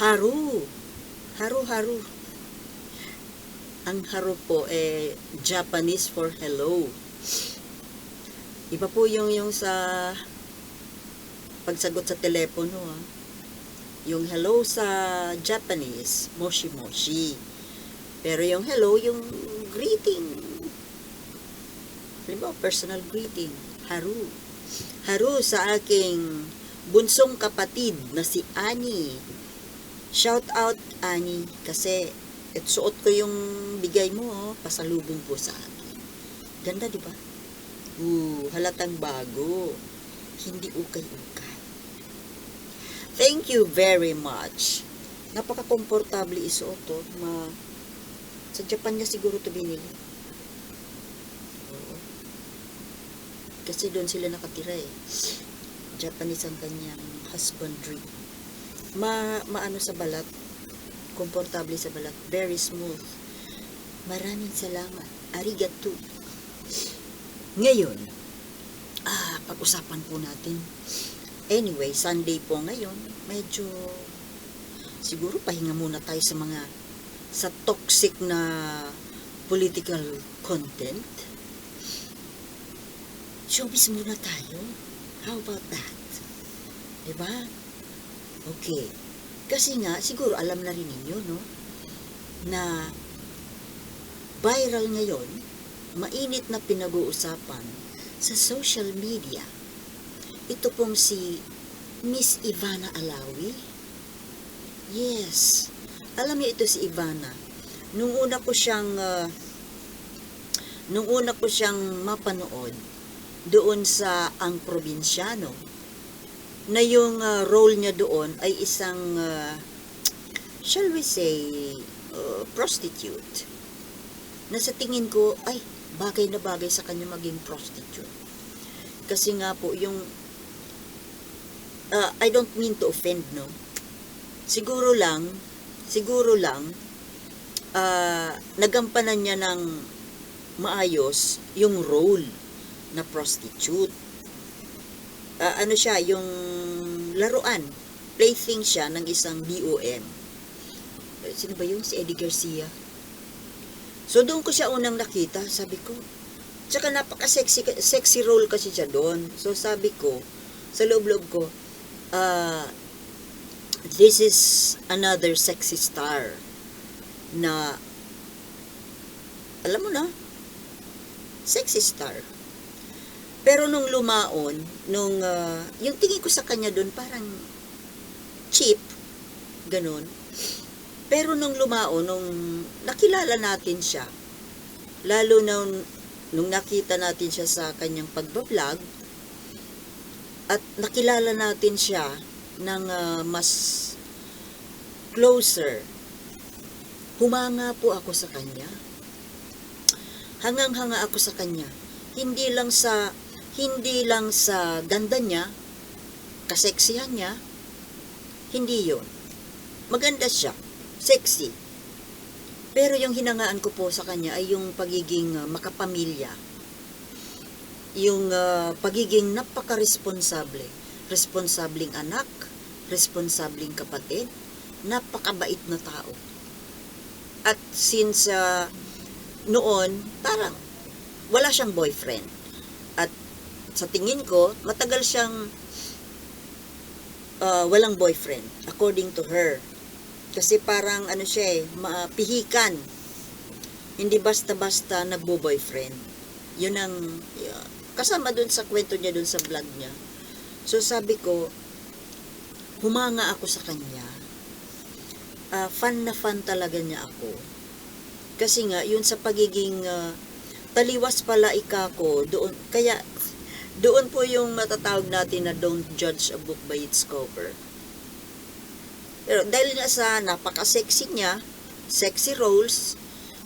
Haru. Haru-haru. Ang haru po, eh, Japanese for hello. Iba po yung, yung sa pagsagot sa telepono, ah. Yung hello sa Japanese, moshi-moshi. Pero yung hello, yung greeting. Halimbawa, personal greeting. Haru. Haru sa aking bunsong kapatid na si Ani. Shout out, Ani, kasi et suot ko yung bigay mo, oh, pasalubong po sa akin. Ganda, di ba? Uh, halatang bago. Hindi ukay-ukay. Thank you very much. Napaka-komportable isuot to. Ma sa Japan niya siguro to binili. Oo. Kasi doon sila nakatira eh. Japanese ang kanyang husbandry. Ma maano sa balat. Komportable sa balat. Very smooth. Maraming salamat. Arigato. Ngayon, ah, pag-usapan po natin. Anyway, Sunday po ngayon, medyo siguro pahinga muna tayo sa mga sa toxic na political content. Showbiz muna tayo. How about that? Diba? Okay. Kasi nga, siguro alam na rin ninyo, no? Na viral ngayon, mainit na pinag-uusapan sa social media. Ito pong si Miss Ivana Alawi. Yes. Alam niyo ito si Ivana. Nung una ko siyang ah, nung una ko siyang mapanood doon sa Ang Probinsyano na yung ah, role niya doon ay isang ah, shall we say uh, prostitute. Na sa tingin ko ay bagay na bagay sa kanya maging prostitute. Kasi nga po yung ah, I don't mean to offend no? Siguro lang siguro lang ah, nagampanan niya ng maayos yung role na prostitute Ah, ano siya yung laruan. Plaything siya ng isang BOM Eh, sino ba yun? Si Eddie Garcia. So doon ko siya unang nakita. Sabi ko tsaka napaka-sexy sexy role kasi siya doon. So sabi ko sa loob-loob ko ah this is another sexy star na alam mo na sexy star pero nung lumaon nung ah, yung tingin ko sa kanya doon parang cheap ganun pero nung lumaon nung nakilala natin siya lalo nung nung nakita natin siya sa kanyang pagbablog at nakilala natin siya ng ah, mas closer. Humanga po ako sa kanya. Hangang-hanga ako sa kanya. Hindi lang sa hindi lang sa ganda niya, kaseksihan niya, hindi yon. Maganda siya, sexy. Pero yung hinangaan ko po sa kanya ay yung pagiging ah, makapamilya. Yung ah, pagiging napaka-responsable. Responsabling anak, responsabling kapatid, napakabait na tao. At since ah, noon, parang wala siyang boyfriend. Sa tingin ko, matagal siyang ah, walang boyfriend, according to her. Kasi parang ano siya eh, mapihikan. Hindi basta-basta nagbo-boyfriend. Yun ang yeah, kasama dun sa kwento niya dun sa vlog niya. So sabi ko, humanga ako sa kanya. Ah, fan na fan talaga niya ako. Kasi nga, yun sa pagiging ah, taliwas pala ika ko, doon, kaya, doon po yung matatawag natin na don't judge a book by its cover. Pero dahil nga sa napaka-sexy niya, sexy roles,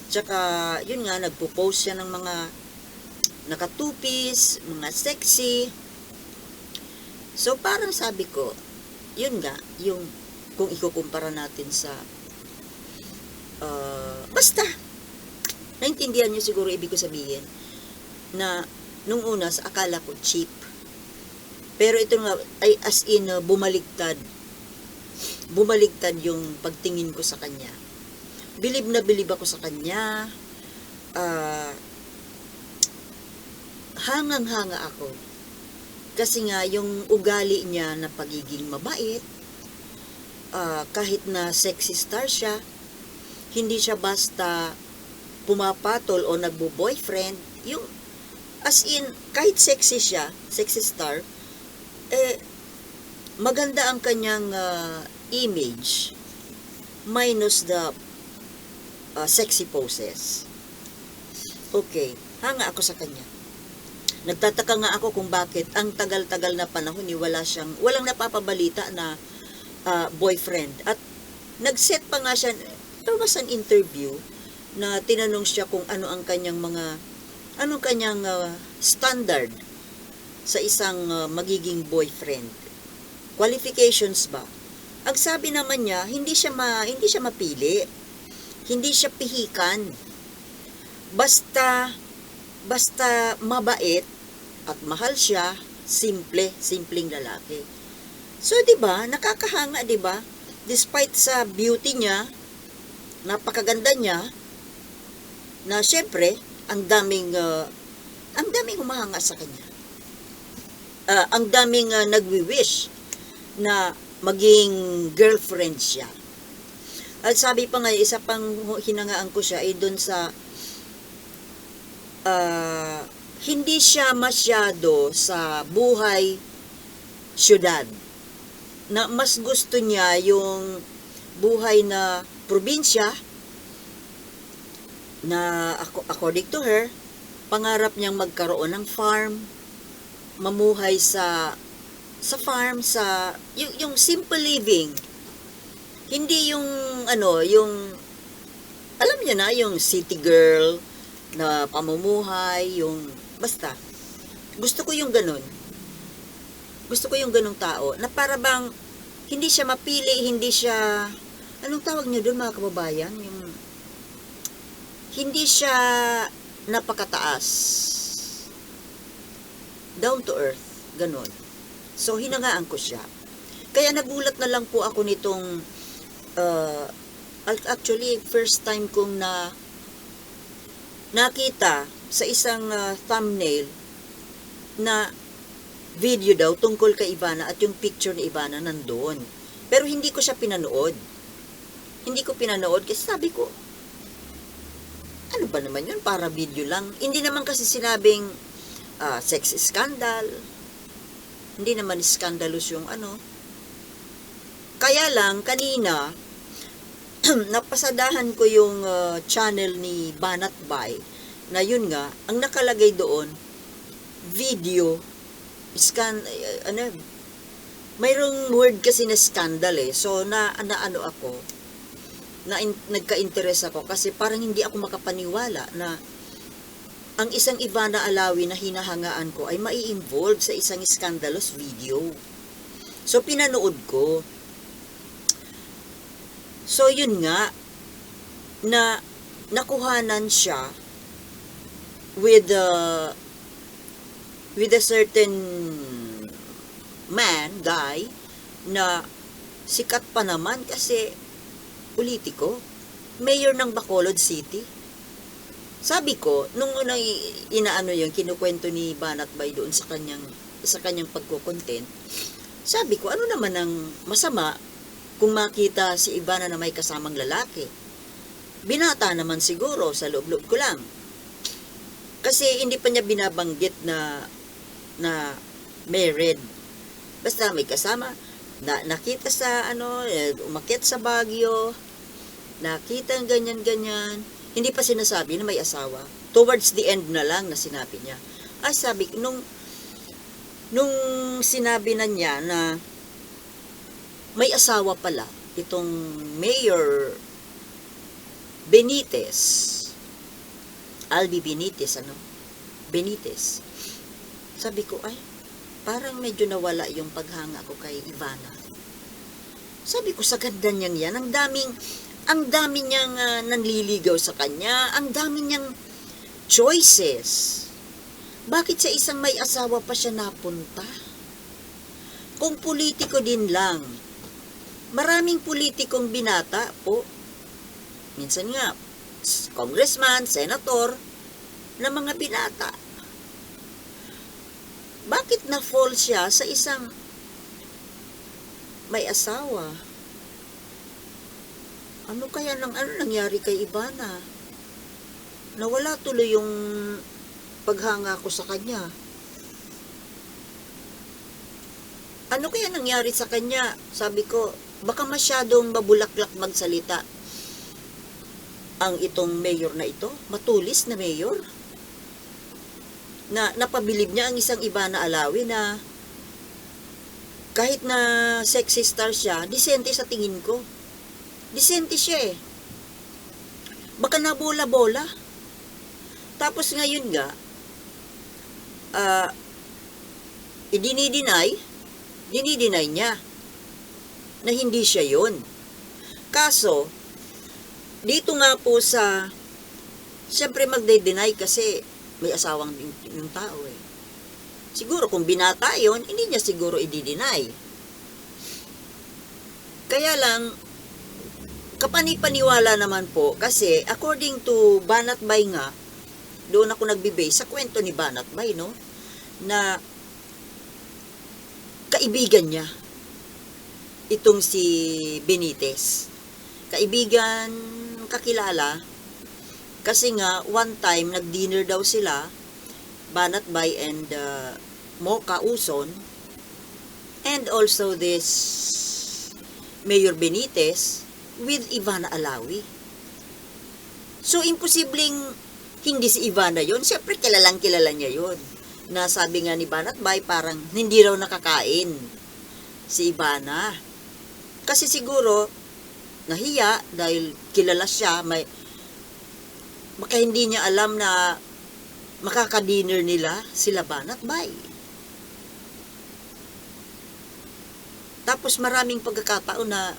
tsaka, yun nga, nagpo-post siya ng mga nakatupis, mga sexy. So, parang sabi ko, yun nga, yung kung ikukumpara natin sa uh, basta naintindihan niyo siguro ibig ko sabihin na nung una akala ko cheap pero ito nga ay as in uh, bumaliktad bumaligtad yung pagtingin ko sa kanya. Bilib na bilib ako sa kanya. Ah, hangang-hanga ako. Kasi nga, yung ugali niya na pagiging mabait, ah, kahit na sexy star siya, hindi siya basta pumapatol o nagbo-boyfriend, yung as in, kahit sexy siya, sexy star, eh, maganda ang kanyang ah, image minus the ah, sexy poses. Okay, hanga ako sa kanya. Nagtataka nga ako kung bakit ang tagal-tagal na panahon ni wala siyang, walang napapabalita na ah, boyfriend. At nag-set pa nga siya, there was interview na tinanong siya kung ano ang kanyang mga, anong kanyang ah, standard sa isang ah, magiging boyfriend. Qualifications ba? Ang sabi naman niya, hindi siya ma, hindi siya mapili. Hindi siya pihikan. Basta basta mabait at mahal siya, simple, simpleng lalaki. So, 'di ba? Nakakahanga, 'di ba? Despite sa beauty niya, napakaganda niya, na syempre, ang daming ah, ang daming humahanga sa kanya. Ah, ang daming ah, nagwi-wish na maging girlfriend siya. At sabi pa nga, isa pang hinangaan ko siya ay doon sa ah, hindi siya masyado sa buhay syudad. Na mas gusto niya yung buhay na probinsya na according to her, pangarap niyang magkaroon ng farm, mamuhay sa sa farm sa yung, yung simple living. Hindi yung ano, yung alam niyo na yung city girl na pamumuhay, yung basta gusto ko yung ganun. Gusto ko yung ganung tao na para bang hindi siya mapili, hindi siya anong tawag niyo doon mga kababayan, yung hindi siya napakataas. Down to earth, ganun. So, hinangaan ko siya. Kaya nagulat na lang po ako nitong, uh, al- actually, first time kong na nakita sa isang uh, thumbnail na video daw tungkol kay Ivana at yung picture ni Ivana nandoon. Pero hindi ko siya pinanood. Hindi ko pinanood kasi sabi ko, ano ba naman yun? Para video lang. Hindi naman kasi sinabing ah, sex scandal. Hindi naman scandalous yung ano. Kaya lang, kanina, napasadahan ko yung ah, channel ni Banat Bay na yun nga, ang nakalagay doon, video, scan, eh, ano, mayroong word kasi na scandal eh. So, na, na ano ako, na in, nagka-interest ako kasi parang hindi ako makapaniwala na ang isang Ivana Alawi na hinahangaan ko ay mai-involve sa isang scandalous video. So, pinanood ko. So, yun nga, na nakuhanan siya with a with a certain man, guy, na sikat pa naman kasi politiko, mayor ng Bacolod City. Sabi ko, nung unang i- inaano yung kinukwento ni Banat Bay doon sa kanyang sa kanyang pagko-content, sabi ko, ano naman ang masama kung makita si Ivana na may kasamang lalaki? Binata naman siguro sa loob-loob ko lang. Kasi hindi pa niya binabanggit na na married. Basta may kasama, na, nakita sa ano, eh, umakyat sa Baguio, nakita ang ganyan-ganyan, hindi pa sinasabi na may asawa. Towards the end na lang na sinabi niya. Ay, sabi, nung, nung sinabi na niya na may asawa pala, itong Mayor Benitez, Albi Benitez, ano? Benitez. Sabi ko, ay, parang medyo nawala yung paghanga ko kay Ivana. Sabi ko, sa ganda niyang yan, ang daming, ang dami niyang ah, nanliligaw sa kanya, ang dami niyang choices. Bakit sa isang may asawa pa siya napunta? Kung politiko din lang, Maraming politikong binata po. Minsan nga, congressman, senator, na mga binata. Bakit na-fall siya sa isang may asawa? Ano kaya nang ano nangyari kay Ivana? Nawala tuloy yung paghanga ko sa kanya. Ano kaya nangyari sa kanya? Sabi ko, baka masyadong mabulaklak magsalita ang itong mayor na ito, matulis na mayor, na napabilib niya ang isang iba na alawi na kahit na sexy star siya, disente sa tingin ko. Disente siya eh. Baka nabola-bola. Tapos ngayon nga, ah, idinideny, dinideny niya na hindi siya yon. Kaso, dito nga po sa, siyempre magde-deny kasi may asawang yung tao eh. Siguro kung binata yon, hindi niya siguro i-deny. Kaya lang, kapanipaniwala naman po kasi according to Banat Bay nga, doon ako nagbe-base sa kwento ni Banat Bay, no? Na kaibigan niya itong si Benitez. Kaibigan, kakilala, kasi nga, one time, nag-dinner daw sila, Banat Bay and uh, Mocha Uson, and also this Mayor Benitez with Ivana Alawi. So, imposibleng hindi si Ivana yon Siyempre, kilalang kilala niya yon Na sabi nga ni Banat Bay, parang hindi raw nakakain si Ivana. Kasi siguro, nahiya dahil kilala siya, may, baka hindi niya alam na makaka-dinner nila sila Banat Bay. Tapos maraming pagkakataon na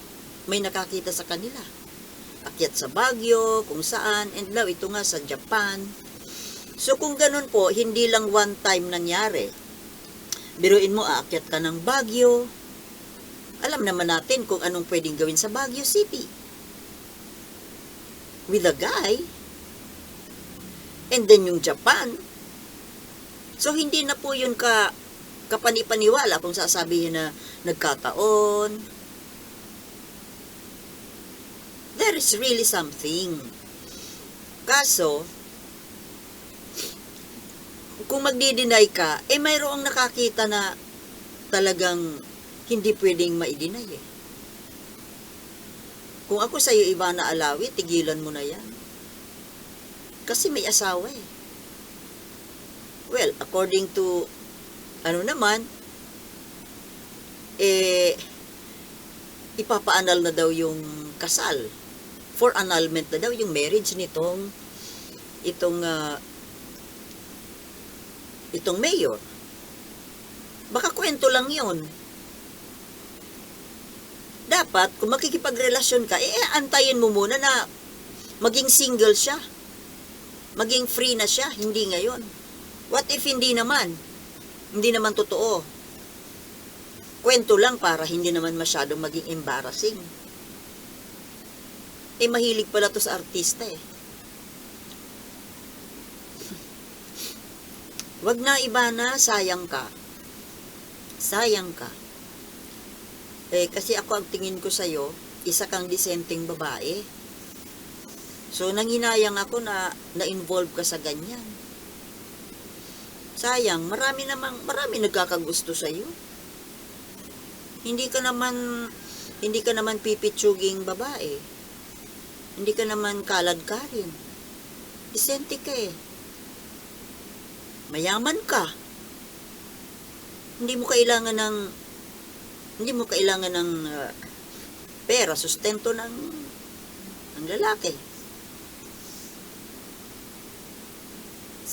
may nakakita sa kanila. Akyat sa Baguio, kung saan, and now ito nga sa Japan. So kung ganun po, hindi lang one time nangyari. Biruin mo, aakyat ka ng Baguio. Alam naman natin kung anong pwedeng gawin sa Baguio City. With a guy. And then yung Japan. So hindi na po yun ka kapanipaniwala kung sasabihin na nagkataon. There is really something. Kaso, kung magdi-deny ka, eh mayroong nakakita na talagang hindi pwedeng ma-deny eh. Kung ako sa'yo, Ivana Alawi, tigilan mo na yan. Kasi may asawa eh. Well, according to ano naman, eh, ipapaanal na daw yung kasal. For annulment na daw yung marriage nitong itong ah, itong mayor. Baka kwento lang yon. Dapat, kung makikipagrelasyon ka, eh, antayin mo muna na maging single siya. Maging free na siya, hindi ngayon. What if hindi naman? Hindi naman totoo. Kwento lang para hindi naman masyadong maging embarrassing. Eh, mahilig pala to sa artista eh. Wag na iba na, sayang ka. Sayang ka. Eh, kasi ako ang tingin ko sa'yo, isa kang disenteng babae. So, nanginayang ako na na-involve ka sa ganyan. Sayang, marami namang, marami nagkakagusto sa iyo. Hindi ka naman, hindi ka naman pipitsuging babae. Hindi ka naman kalad ka rin. Isente ka eh. Mayaman ka. Hindi mo kailangan ng, hindi mo kailangan ng uh, pera, sustento ng, ng lalaki.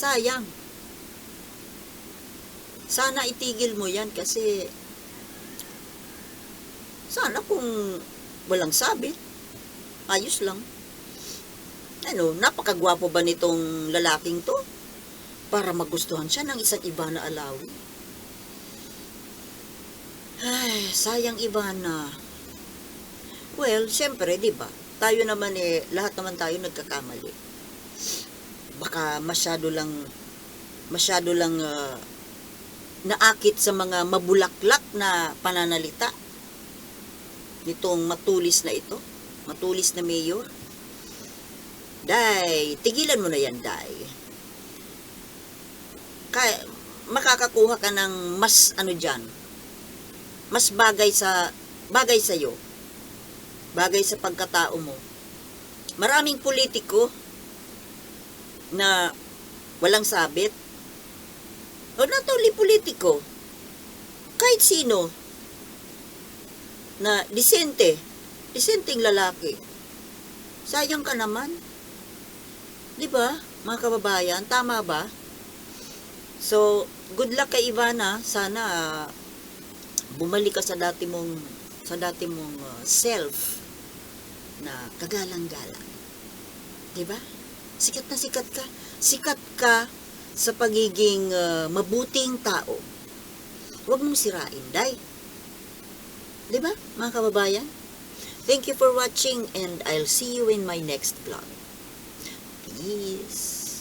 Sayang. Sana itigil mo yan kasi sana kung walang sabit, ayos lang. Ano, napakagwapo ba nitong lalaking to? Para magustuhan siya ng isang iba na alawi. Ay, sayang iba na. Well, syempre, di ba? Tayo naman eh, lahat naman tayo nagkakamali. Baka masyado lang, masyado lang ah, naakit sa mga mabulaklak na pananalita nitong matulis na ito, matulis na mayor. Day, tigilan mo na yan, Day. Kaya, makakakuha ka ng mas ano dyan, mas bagay sa, bagay sa'yo, bagay sa pagkatao mo. Maraming politiko na walang sabit. O not only politiko, kahit sino na disente, disenteng lalaki. Sayang ka naman. 'Di ba? Mga kababayan, tama ba? So, good luck kay Ivana. Sana ah, bumalik ka sa dati mong sa dati mong ah, self na kagalang-galang. 'Di ba? Sikat na sikat ka. Sikat ka sa pagiging ah, mabuting tao. Huwag mong sirain, day. ba, mga kababayan? Thank you for watching and I'll see you in my next vlog. Peace.